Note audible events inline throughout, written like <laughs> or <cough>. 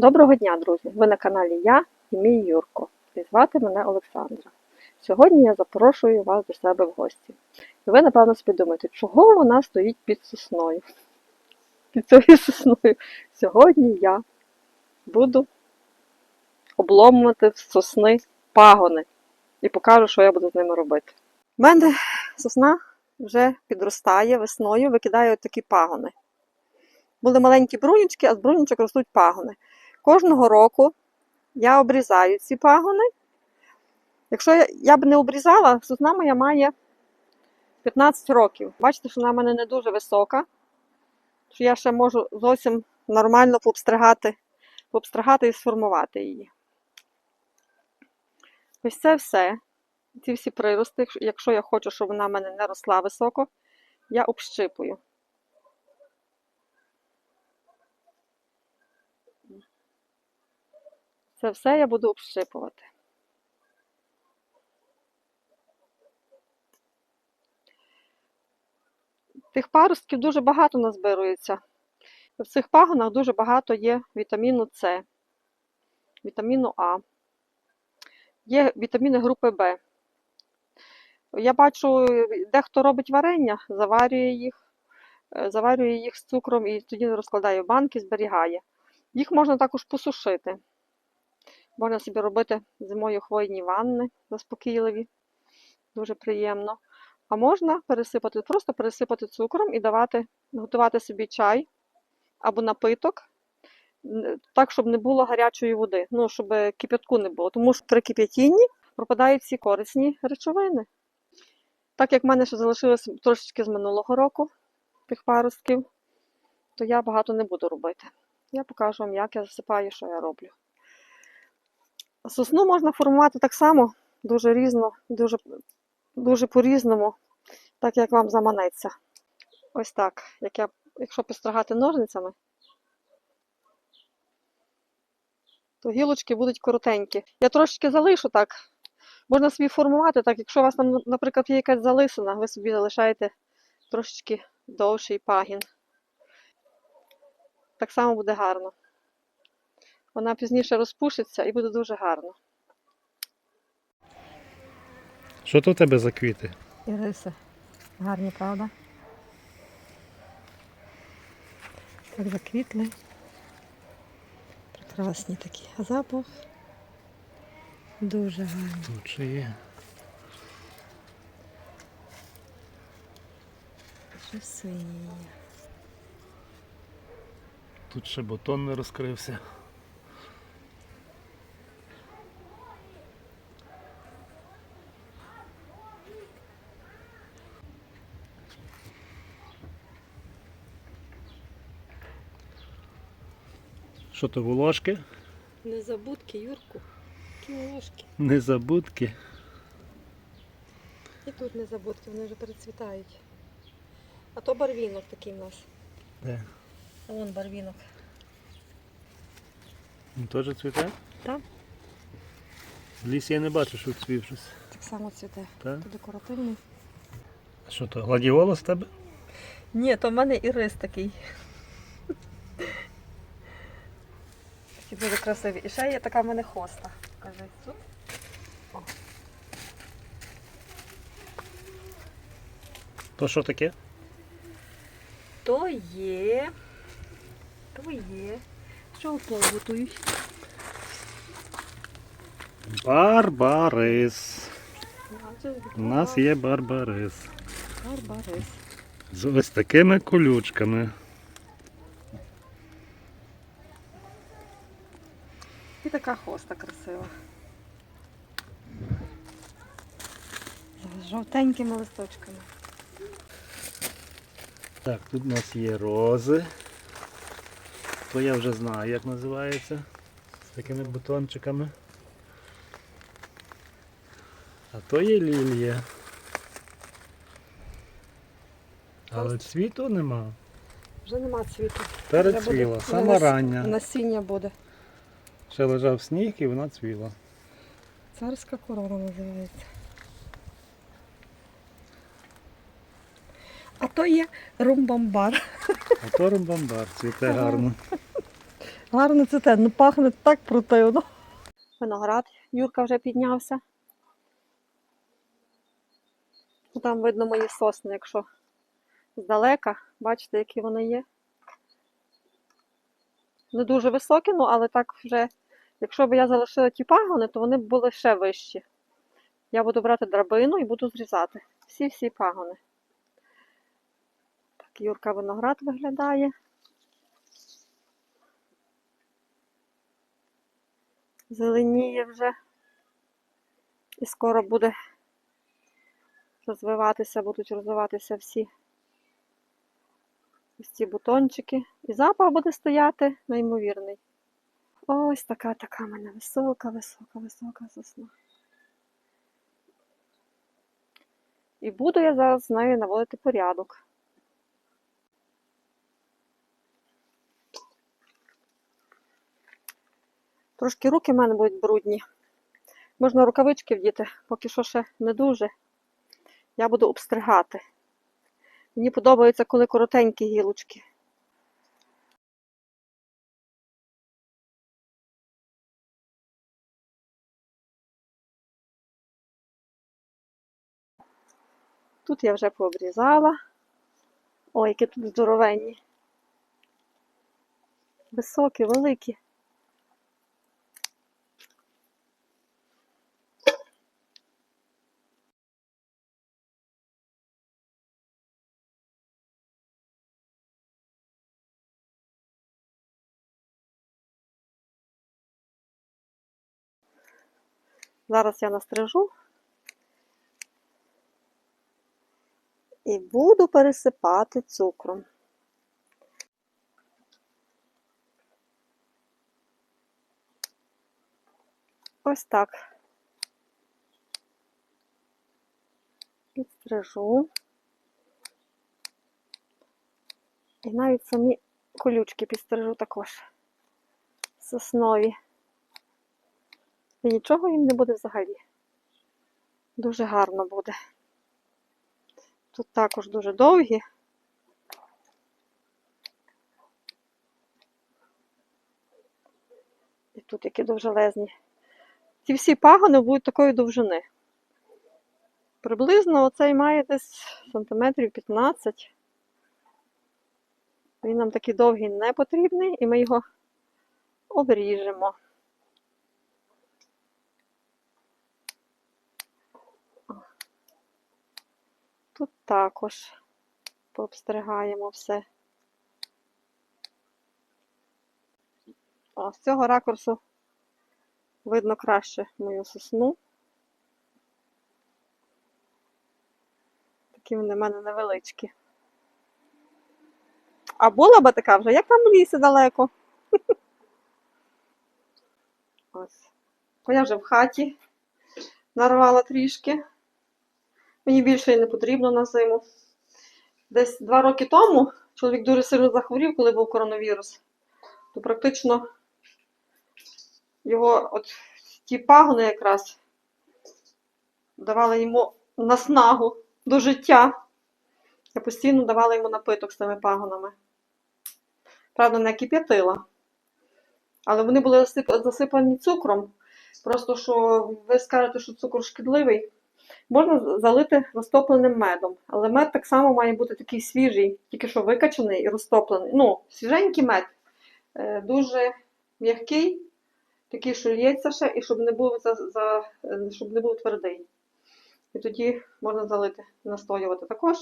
Доброго дня, друзі! Ви на каналі Я і мій Юрко. І звати мене Олександра. Сьогодні я запрошую вас до себе в гості. І ви, напевно, собі думаєте, чого вона стоїть під сосною? Під цією сосною. Сьогодні я буду обломувати з сосни пагони і покажу, що я буду з ними робити. У мене сосна вже підростає весною, викидає такі пагони. Були маленькі брунічки, а з брунічок ростуть пагони. Кожного року я обрізаю ці пагони. Якщо я, я б не обрізала, сосна моя має 15 років. Бачите, що вона в мене не дуже висока, що я ще можу зовсім нормально пообстригати, пообстригати і сформувати її. Ось це все. Ці всі прирости, якщо- я хочу, щоб вона в мене не росла високо, я общипую. Це все я буду общипувати. Тих паростків дуже багато назбирується. В цих пагонах дуже багато є вітаміну С, вітаміну А, є вітаміни групи В. Я бачу, дехто робить варення, заварює їх, е, заварює їх з цукром і тоді розкладає в банки, зберігає. Їх можна також посушити. Можна собі робити зимою хвойні ванни заспокійливі, дуже приємно. А можна пересипати, просто пересипати цукром і давати, готувати собі чай або напиток, так, щоб не було гарячої води, ну, щоб кип'ятку не було. Тому що при кип'ятінні пропадають всі корисні речовини. Так як в мене ще залишилось трошечки з минулого року тих паростків, то я багато не буду робити. Я покажу вам, як я засипаю, що я роблю. Сосну можна формувати так само, дуже різно, дуже, дуже по-різному, так як вам заманеться. Ось так, як я, якщо підстригати ножницями, то гілочки будуть коротенькі. Я трошечки залишу так. Можна собі формувати так, якщо у вас там, наприклад, є якась залисина, ви собі залишаєте трошечки довший пагін. Так само буде гарно. Вона пізніше розпушиться і буде дуже гарно. Що то у тебе за квіти? Іриси. Гарні, правда? Так заквітли. Прекрасні такі. А запах дуже гарний. Тут ще є. Дуже сині. Тут ще бутон не розкрився. Що то волошки? Незабудки, Юрку. Які. Незабудки. І тут незабудки, вони вже перецвітають. А то барвінок такий в нас. Де? А вон барвінок. Він теж цвіте? Так. В лісі я не бачу, що цвів щось. Так само цвіте. Так? То декоративний. А Що то, гладіолус в тебе? Ні, то в мене ірис такий. Такий дуже красивий. І ще є така в мене хоста. Покажи тут. То що таке? То є. То є. Що готують? Барбарис. У нас є барбарис. Барбарис. З ось такими колючками. І така хоста красива. З жовтенькими листочками. Так, тут у нас є рози. То я вже знаю, як називається. З такими бутончиками. А то є лілія. Але цвіту нема. Вже нема цвіту. Перецвіла, сама рання. Насіння буде. Ще лежав сніг і вона цвіла. Царська корона називається. А то є румбамбар. А то ромбамбар цвіте Ага. гарно. Гарно цвіте, ну пахне так противно. Виноград Юрка вже піднявся. Ну, Там видно мої сосни, якщо здалека. Бачите, які вони є. Не дуже високі, ну але так вже, якщо б я залишила ті пагони, то вони б були ще вищі. Я буду брати драбину і буду зрізати всі-всі пагони. Так, Юрка виноград виглядає. Зеленіє вже. І скоро буде розвиватися, будуть розвиватися всі ось ці бутончики. І запах буде стояти неймовірний. Ось така така мене висока, висока, висока сосна. І буду я зараз з нею наводити порядок. Трошки руки в мене будуть брудні. Можна рукавички вдіти, поки що ще не дуже. Я буду обстригати. Мені подобається, коли коротенькі гілочки. Тут я вже пообрізала. Ой, які тут здоровенні. Високі, великі. Зараз я настрижу і буду пересипати цукром. Ось так. Підстрижу. І навіть самі колючки підстрижу також соснові. І нічого їм не буде взагалі. Дуже гарно буде. Тут також дуже довгі. І тут які довжелезні. Ці всі пагони будуть такої довжини. Приблизно оцей має десь сантиметрів 15. Він нам такий довгий не потрібний, і ми його обріжемо. Тут також пообстригаємо все. О, з цього ракурсу видно краще мою сосну. Такі вони в мене невеличкі. А була би така вже, як там в лісі далеко. <laughs> Ось. Я вже в хаті нарвала трішки. Мені більше і не потрібно на зиму. Десь два роки тому чоловік дуже сильно захворів, коли був коронавірус. То практично його от ті пагони якраз давали йому наснагу до життя. Я постійно давала йому напиток з тими пагонами. Правда, не кип'ятила. Але вони були засипані цукром. Просто що ви скажете, що цукор шкідливий. Можна залити розтопленим медом, але мед так само має бути такий свіжий, тільки що викачаний і розтоплений. Ну, свіженький мед, е, дуже м'який, такий, що лється ще, і щоб не був за, за, е, щоб не був твердий. І тоді можна залити, настоювати також.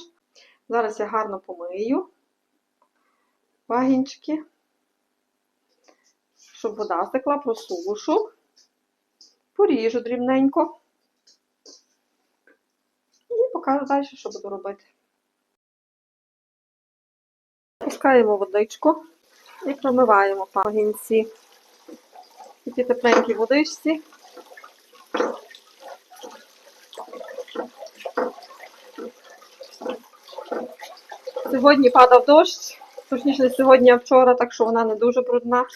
Зараз я гарно помию пагінчики, щоб вода стекла, просушу, поріжу дрібненько. Покажу далі, що буду робити. Пускаємо водичку і промиваємо пагінці. І ті тепленькій водичці. Сьогодні падав дощ, точніше не сьогодні, а вчора, так що вона не дуже брудна.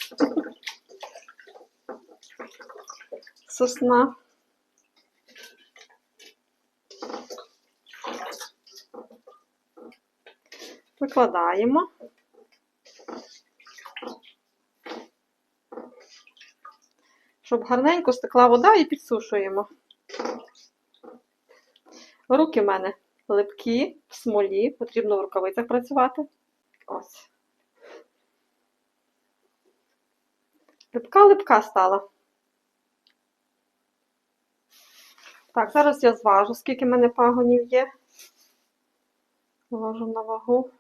Сосна. Викладаємо. щоб гарненько стекла вода і підсушуємо. Руки в мене липкі, в смолі, потрібно в рукавицях працювати. Ось. Липка-липка стала. Так, зараз я зважу, скільки в мене пагонів є. Ложу на вагу.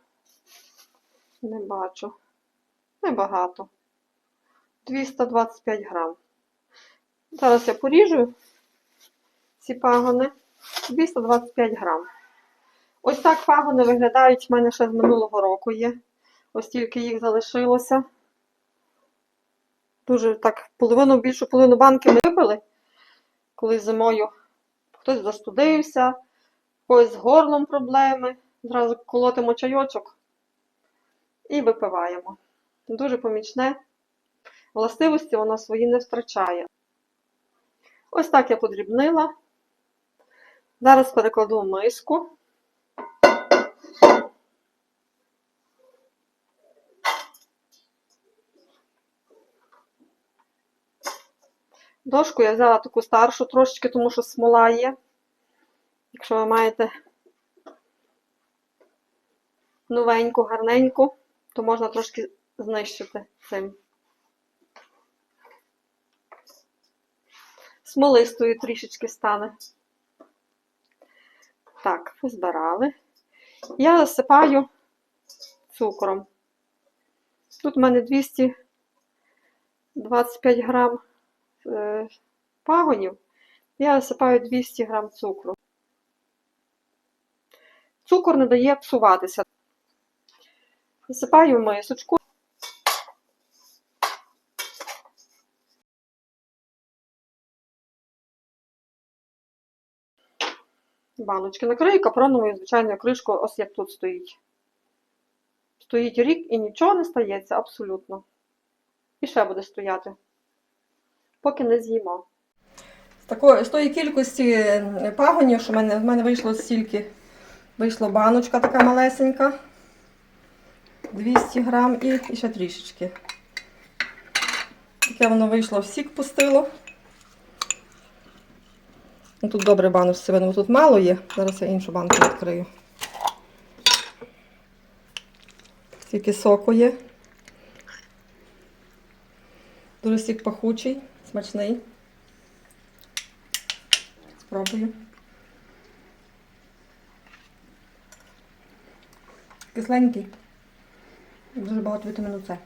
Не бачу. Небагато. 225 грам. Зараз я поріжу ці пагони. 225 грам. Ось так пагони виглядають в мене ще з минулого року є. Ось тільки їх залишилося. Дуже так, половину, більшу половину банки ми випили, коли зимою хтось застудився, когось з горлом проблеми. Зразу колотимо чайочок і випиваємо. Дуже помічне. Властивості воно свої не втрачає. Ось так я подрібнила. Зараз перекладу в миску. Дошку я взяла таку старшу трошечки, тому що смола є. Якщо ви маєте новеньку, гарненьку, то можна трошки знищити цим. Смолистою трішечки стане. Так, позбирали. Я засипаю цукром. Тут в мене 225 грам е, пагонів. Я засипаю 200 грам цукру. Цукор не дає псуватися. Засипаю в мисочку. Баночки накрию капроновою звичайною кришкою, ось як тут стоїть. Стоїть рік і нічого не стається абсолютно. І ще буде стояти. Поки не з'їмо. З, такої, з тої кількості е, пагонів, що в мене, в мене вийшло стільки. Вийшла баночка така малесенька. 200 грам і, і ще трішечки. Таке воно вийшло, всік пустило. Ну, тут добре баночці видно, тут мало є. Зараз я іншу банку відкрию. Стільки соку є. Дуже сік пахучий, смачний. Спробую. Кисленький. Дуже багато вітаміну С.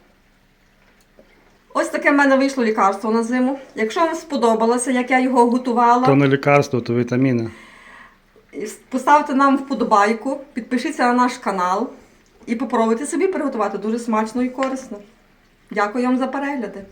Ось таке в мене вийшло лікарство на зиму. Якщо вам сподобалося, як я його готувала, То не лікарство, то вітаміни. поставте нам вподобайку, підпишіться на наш канал і попробуйте собі приготувати дуже смачно і корисно. Дякую вам за перегляди.